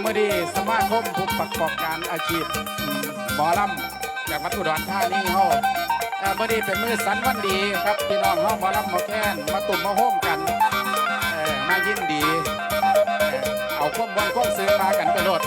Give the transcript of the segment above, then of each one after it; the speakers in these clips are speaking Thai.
เมื่อดีสมาคมผู้ประกอบการอาชีพอืมหมอลำจากวัดอุดรธานีเฮาเอ่อเมื่อดีเป็นมือสันวันดีครับพี่น้องเฮาหมอลำหมอแค้นมาตุ่มมาโฮมกันเอ่อมายินดี เอ่อเอาความบนความซื้อมากันไปโลด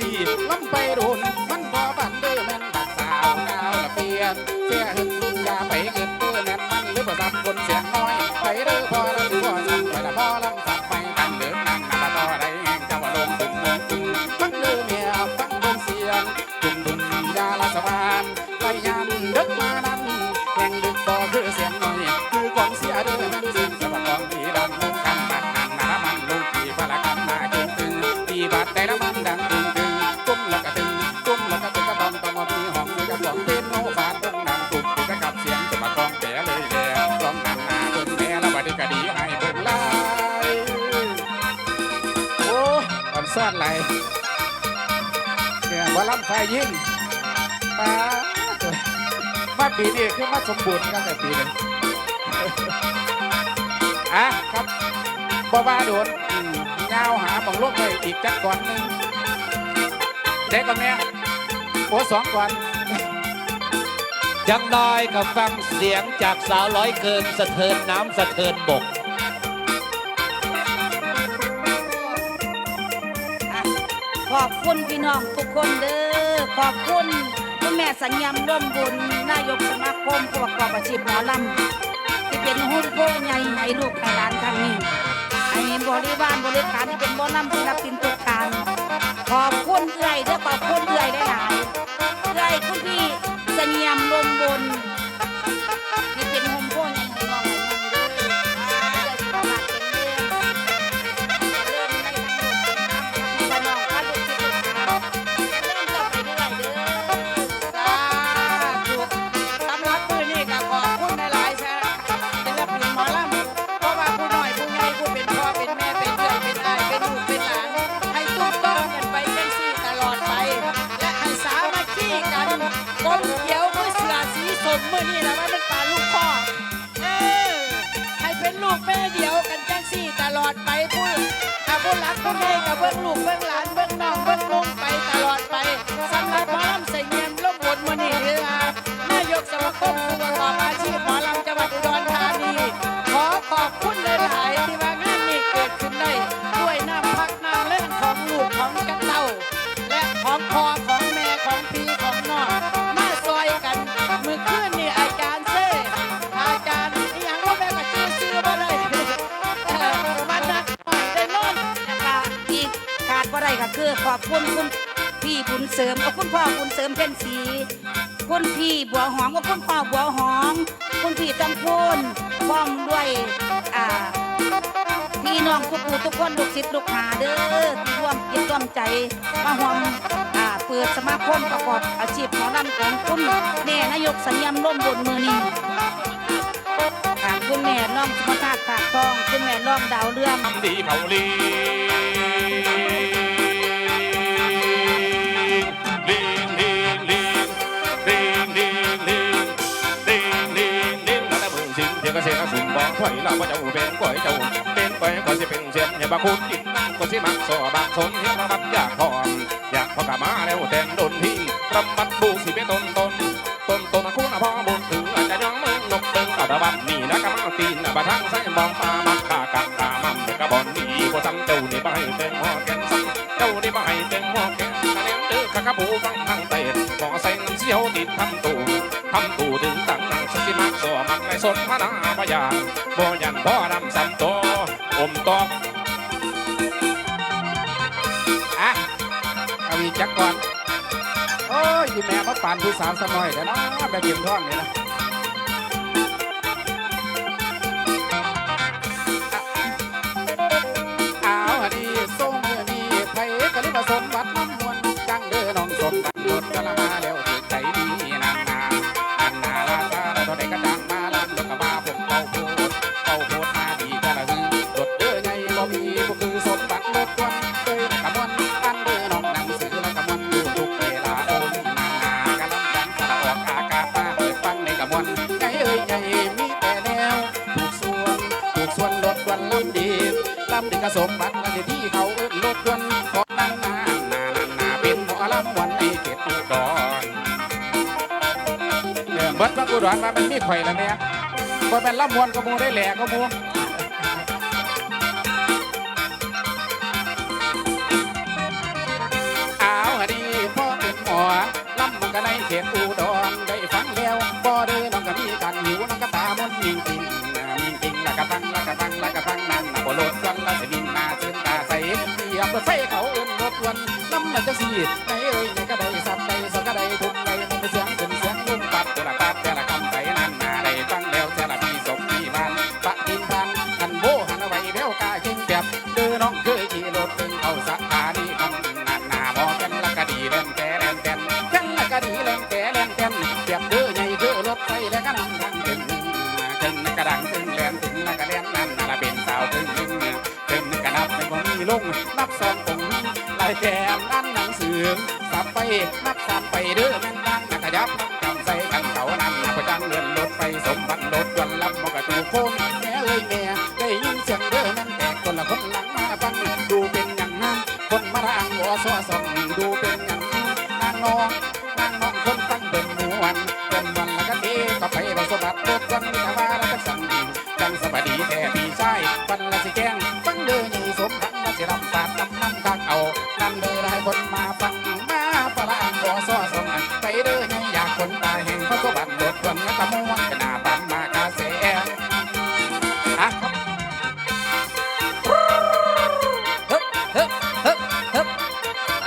นี่ลำไปรุนมันพอบันเด้อแม่นบักสาวกาวละเปลี่ยนเสียหึงอย่าไปเกินเด้อแม่นมันหรือปล่า ซ่อนไหลเนี่ยว่าลำไฟยิ่งป้าตัวมาปีนี้คือมาสมบูรณ์กันแต่ปีนึงอะครับบ่ว่าโดนอืมยาวหาบังโลกเลยอีกจักก่อนหนึ่งเด็กกับแม่โอ้สองก่อนยังน้อยกับฟังเสียงจากสาวร้อยเกินสะเทินน้ำสะเทินบก อบคุณพี่น้องทุกคนเด้อขอบคุณคุณแม่สัญญามร่วมบุญนายกสมาคมผู้ประกอบอาชีพหมอลำที่เป็นหุ้นโพใหญ่ให้ลูกให้หลานทางนี้ให้บริวารบริการที่เป็นหมอลำศิลปินทุกกางขอบคุณเอื่อยเด้อขอบคุณเอื่อยได้ ผู้หลักผู้ใหญ่กับเบิ้งลูกเบิ้งหลานเบิ้งน้องเบิ้งมุงไปตลอดไปสำหรับหมอลำใส่เงียมลบบนมณีเด้อนายกสมาคมผู้ประกอบอาชีพหมอลำจังหวัดอุดรธานีขอขอบคุณหลายๆที่มา ขาดว่าไรก็คือขอบคุณคุณพี่บุญเสริมกับคุณพ่อบุญเสริมเพ็ญศรีคุณพี่บัวหอมกับคุณพ่อบัวหอมคุณพี่จำพูนพ้อมด้วยอ่าพี่น้องทุกผู้ทุกคนลูกศิษย์ลูกหาเด้อที่ร่วมคิดร่วมใจมาห่วมอ่าเปิดสมาคมประกอบอาชีพหมอลำของคุณแม่นายกสัญญามร่มบุญมือนี้ค่ะคุณแม่น้องสมชาติปาทอง คุณแม่น้องดาวเรื่องดีเขาลี เสียกระสุนบอกถอยเราก็จะเป็นก้อยเจ้าเป็นก้อยก็สิเป็นเสียนอย่าบาคุณกินก็สิมักสอบางสนที่ระมัดอยากพรอยากพอกะมาแล้วแทนโดนที่รำบัดบูสิเป็นต้นต้นต้นต้นคุณพ่อบุญถืออาจจะย้องมือนกเตึงอัตบัดนี่นะกะมาตีนบะทังใส่มองมามักขากะกามั่มกะบอนนี่ก็ซ้ำเจ้านี่บ่ให้เต็มหัวแกนซ้ำเจ้านี่บ่ให้เต็มหัวแกนคะแนนเด้อข้ากะบูฟังทางเตะขอใส่ มักสอมักในสนพนาพยาบ่ยันพ่อดำซำโตอมตอกอะเอาอีกจักก่อน โอ้ยอีแม่มาปานผู้สาวสักหน่อยเดี๋ยวนะแบบเย็นท้องเลยนะ อุดรมามันมีข่อยแล้วเนี่ยบ่เป็นลำมวนก็มูได้แหล่ก็มูอ้าวดีพ่อเป็นหมอลำมันก็ในเขตอุดรได้ฟังแล้วบ่เด้น้องก็มีกันหิวน้องก็ตามนยิงจริงมิงจริงละกะฟังละกะฟังละกะฟังนั่นนะบ่โลดวันละสิมินมาเชิญตาใสเทียบรถไฟเขาเอิ้นรถวันลำน่ะจะสีไหนเอ้ยไหนก็ได้สับได้สักก็ได้ แก้มอันหนังเสือสับไปนับสามไปเด้อแม่นดังนักขยับน้ำจำใส่กันเขานั่นประจังเงินรถไฟสมบัติรถยนต์ลำมอกระตูโคนแม่เอ้ยแม่ได้ยินเสียงเด้อแม่นแตกคนละคนหลังมาฟังดูเป็นอย่างนั้นคนมาทางหัวซ้อส่องดูเป็นอย่างนั้นนางนองนางนองคนฟังเป็นหมวนเป็นวันละก็เทก็ไปบสบัติรถยนต์มีมาแล้วก็สั่งจังสบดีแต่พี่ชายปันละสิแกงฟังเด้อใหญ่สมทังมาสิรำสาดน้ำมันคักเอา คนมาฟังมาฝรั่งก็ซ้อ